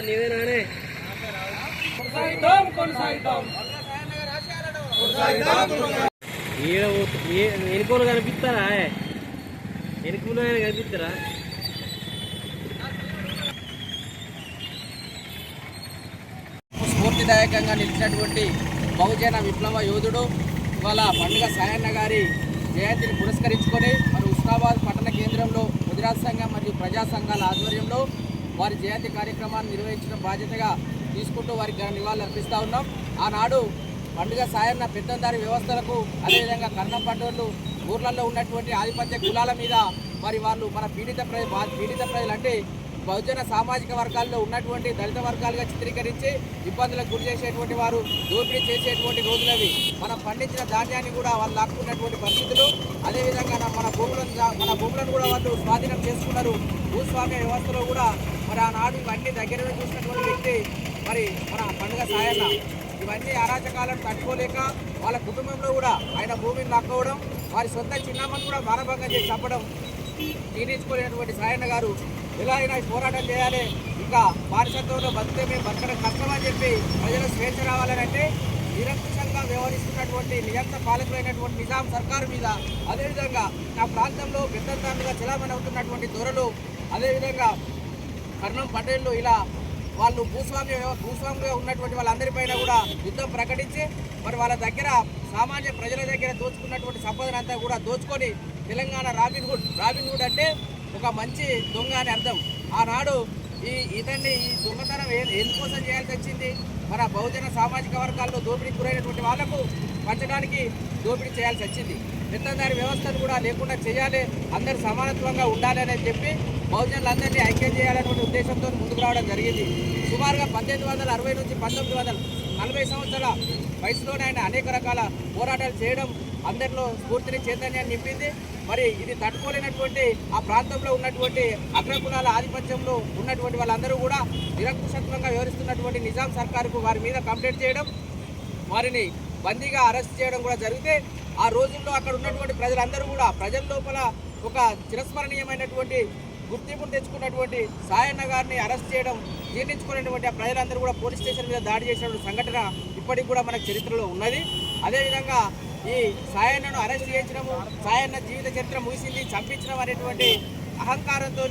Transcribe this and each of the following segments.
నీవేనానే కొనసాగిద్దాం కొనసాగిద్దాం. ఎనుకోలు కనిపిస్తారా ఎనుకలు ఆయన కనిపిస్తారా? స్ఫూర్తిదాయకంగా నిలిచినటువంటి బహుజన విప్లవ యోధుడు ఇవాళ పండుగ సాయన్న గారి జయంతిని పురస్కరించుకొని మరి ఉస్నాబాద్ పట్టణ కేంద్రంలో గుజరాత్ సంఘం మరియు ప్రజా సంఘాల ఆధ్వర్యంలో వారి జయంతి కార్యక్రమాన్ని నిర్వహించడం బాధ్యతగా తీసుకుంటూ వారికి నివాళులు అర్పిస్తూ ఉన్నాం. ఆనాడు పండుగ సాయన్న పెద్దందారి వ్యవస్థలకు అదేవిధంగా కన్నం పట్టోళ్ళు ఊర్లలో ఉన్నటువంటి ఆధిపత్య కులాల మీద మరి వాళ్ళు మన పీడిత ప్రజ పీడిత ప్రజలు అంటే బహుజన సామాజిక వర్గాల్లో ఉన్నటువంటి దళిత వర్గాలుగా చిత్రీకరించి ఇబ్బందులకు గురి చేసేటువంటి వారు దోపిడీ చేసేటువంటి రోజులవి. మనం పండించిన ధాన్యాన్ని కూడా వాళ్ళు లాక్కున్నటువంటి పరిస్థితులు. అదేవిధంగా మన భూములను మన భూములను కూడా వాళ్ళు స్వాధీనం చేసుకున్నారు. భూస్వామ్య వ్యవస్థలో కూడా మరి ఆనాడు ఇవన్నీ దగ్గర చూసినటువంటి వ్యక్తి మరి మన పండుగ సాయన్న. ఇవన్నీ అరాచకాలను తట్టుకోలేక వాళ్ళ కుటుంబంలో కూడా ఆయన భూమిని లాక్కోవడం వారి సొంత చిన్నమ్మని కూడా మానభంగం చేసి చంపడం జీర్ణించుకునేటువంటి సాయన్న గారు ఎలా అయినా పోరాటం చేయాలి. ఇంకా బానిసత్వంలో బతికే మేము బతకడం కష్టమని చెప్పి ప్రజలు స్వేచ్ఛ రావాలని అంటే నిరంకుశంగా వ్యవహరిస్తున్నటువంటి నియంత్ర పాలకులైనటువంటి నిజాం సర్కారు మీద అదేవిధంగా నా ప్రాంతంలో పెద్దంతాలుగా చలామణి అవుతున్నటువంటి దొరలు అదేవిధంగా కర్ణం పటేళ్ళు ఇలా వాళ్ళు భూస్వామ్య భూస్వాములుగా ఉన్నటువంటి వాళ్ళందరిపైన కూడా యుద్ధం ప్రకటించి మరి వాళ్ళ దగ్గర సామాన్య ప్రజల దగ్గర దోచుకున్నటువంటి సంపదనంతా కూడా దోచుకొని తెలంగాణ రాబిన్ హుడ్. రాబిన్ అంటే ఒక మంచి దొంగ అని అర్థం. ఆనాడు ఈ ఇతన్ని ఈ దొంగతనం ఏ- ఎందుకోసం చేయాల్సి వచ్చింది? మన బహుజన సామాజిక వర్గాల్లో దోపిడీ గురైనటువంటి వాళ్ళకు పంచడానికి దోపిడీ చేయాల్సి వచ్చింది. మిత్రదారి వ్యవస్థను కూడా లేకుండా చేయాలి అందరూ సమానత్వంగా ఉండాలి అని చెప్పి బహుజనులందరినీ ఐక్యం చేయాలనే ఉద్దేశంతో ముందుకు రావడం జరిగింది. సుమారుగా పద్దెనిమిది వందల అరవై నుంచి పంతొమ్మిది వందల నలభై సంవత్సరాల వయసులోనే ఆయన అనేక రకాల పోరాటాలు చేయడం అందరిలో స్ఫూర్తిని చైతన్యాన్ని నింపింది. మరి ఇది తట్టుకోలేనటువంటి ఆ ప్రాంతంలో ఉన్నటువంటి అగ్రకులాల ఆధిపత్యంలో ఉన్నటువంటి వాళ్ళందరూ కూడా నిరంకుశత్వంగా వ్యవహరిస్తున్నటువంటి నిజాం సర్కారుకు వారి మీద కంప్లైంట్ చేయడం వారిని బందీగా అరెస్ట్ చేయడం కూడా జరిగితే ఆ రోజుల్లో అక్కడ ఉన్నటువంటి ప్రజలందరూ కూడా ప్రజల లోపల ఒక చిరస్మరణీయమైనటువంటి గుర్తింపును తెచ్చుకున్నటువంటి సాయన్న గారిని అరెస్ట్ చేయడం జీర్ణించుకునేటువంటి ఆ ప్రజలందరూ కూడా పోలీస్ స్టేషన్ మీద దాడి చేసినటువంటి సంఘటన ఇప్పటికి కూడా మనకు చరిత్రలో ఉన్నది. అదేవిధంగా ఈ సాయన్నను అరెస్ట్ చేయించడము సాయన్న జీవిత చరిత్ర ముగిసింది చంపించడం అనేటువంటి అహంకారంతో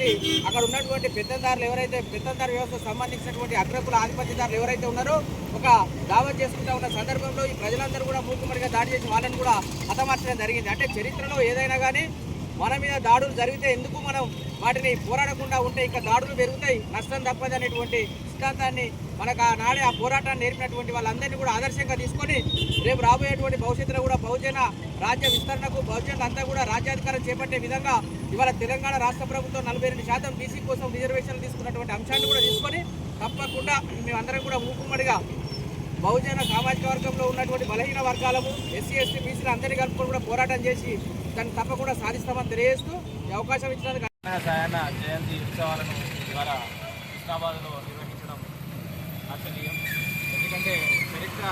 అక్కడ ఉన్నటువంటి పెద్దదారులు ఎవరైతే పెద్దందారు వ్యవస్థకు సంబంధించినటువంటి అగ్రకుల ఆధిపత్యదారులు ఎవరైతే ఉన్నారో ఒక దావత్ చేసుకుంటా ఉన్న సందర్భంలో ఈ ప్రజలందరూ కూడా మూకుమ్మడిగా దాడి చేసి వాళ్ళని కూడా హతమార్చడం జరిగింది. అంటే చరిత్రలో ఏదైనా కానీ మన మీద దాడులు జరిగితే ఎందుకు మనం వాటిని పోరాడకుండా ఉంటే ఇంకా దాడులు పెరుగుతాయి నష్టం తప్పదు అనేటువంటి సిద్ధాంతాన్ని మనకు ఆ నాడే ఆ పోరాటాన్ని నేర్పినటువంటి వాళ్ళందరినీ కూడా ఆదర్శంగా తీసుకొని రేపు రాబోయేటువంటి భవిష్యత్తులో కూడా బహుజన రాజ్య విస్తరణకు బహుజనులంతా కూడా రాజ్యాధికారం చేపట్టే విధంగా ఇవాళ తెలంగాణ రాష్ట్ర ప్రభుత్వం నలభై రెండు శాతం బీసీ కోసం రిజర్వేషన్లు తీసుకున్నటువంటి అంశాన్ని కూడా తీసుకొని తప్పకుండా మేమందరం కూడా మూకుమ్మడిగా బహుజన సామాజిక వర్గంలో ఉన్నటువంటి బలహీన వర్గాలము ఎస్సీ ఎస్టీ బీసీలు అందరినీ కలుపుకొని కూడా పోరాటం చేసి కానీ తప్పకుండా సాధిస్తామని తెలియజేస్తూ ఈ అవకాశం ఇచ్చినందుకు సాయన్న జయంతి ఉత్సవాలను ద్వారా హుస్నాబాద్లో నిర్వహించడం అర్చనీయం ఎందుకంటే చరిత్ర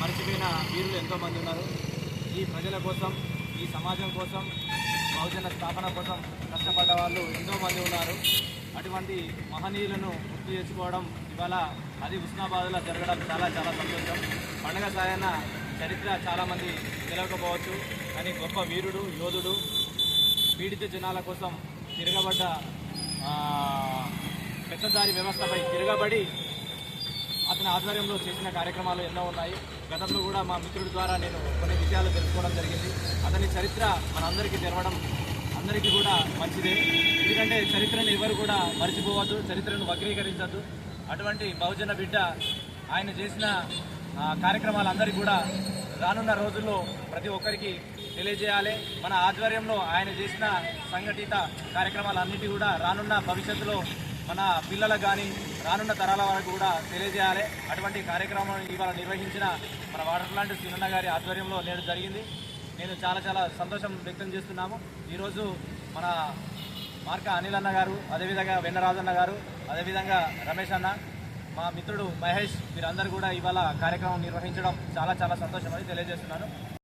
మరిచిపోయిన వీరులు ఎంతోమంది ఉన్నారు. ఈ ప్రజల కోసం ఈ సమాజం కోసం బహుజన స్థాపన కోసం కష్టపడ్డ వాళ్ళు ఎంతోమంది ఉన్నారు. అటువంటి మహనీయులను గుర్తు చేసుకోవడం ఇవాళ అది హుస్నాబాద్లో జరగడం చాలా చాలా సంతోషం. పండగ సాయన చరిత్ర చాలామంది తెలవకపోవచ్చు కానీ గొప్ప వీరుడు యోధుడు పీడిత జనాల కోసం తిరగబడ్డ పెద్దదారి వ్యవస్థపై తిరగబడి అతని ఆధ్వర్యంలో చేసిన కార్యక్రమాలు ఎన్నో ఉన్నాయి. గతంలో కూడా మా మిత్రుడి ద్వారా నేను కొన్ని విషయాలు తెలుసుకోవడం జరిగింది. అతని చరిత్ర మనందరికీ తెరవడం అందరికీ కూడా మంచిదే. ఎందుకంటే చరిత్రను ఎవరు కూడా మర్చిపోవద్దు చరిత్రను వక్రీకరించద్దు. అటువంటి బహుజన బిడ్డ ఆయన చేసిన కార్యక్రమాలు కార్యక్రమాలందరికీ కూడా రానున్న రోజుల్లో ప్రతి ఒక్కరికి తెలియజేయాలి. మన ఆధ్వర్యంలో ఆయన చేసిన సంఘటిత కార్యక్రమాలన్నిటి కూడా రానున్న భవిష్యత్తులో మన పిల్లలకు కానీ రానున్న తరాల వరకు కూడా తెలియజేయాలి. అటువంటి కార్యక్రమం ఇవాళ నిర్వహించిన మన వాటర్ ప్లాంట్ సీనన్న గారి ఆధ్వర్యంలో నేడు జరిగింది. నేను చాలా చాలా సంతోషం వ్యక్తం చేస్తున్నాము. ఈరోజు మన మార్క అనిల్ అన్న గారు అదేవిధంగా వెన్నరాజన్న గారు అదేవిధంగా రమేష్ అన్న మా మిత్రుడు మహేష్ మీరందరూ కూడా ఇవాళ కార్యక్రమం నిర్వహించడం చాలా చాలా సంతోషమని తెలియజేస్తున్నాను.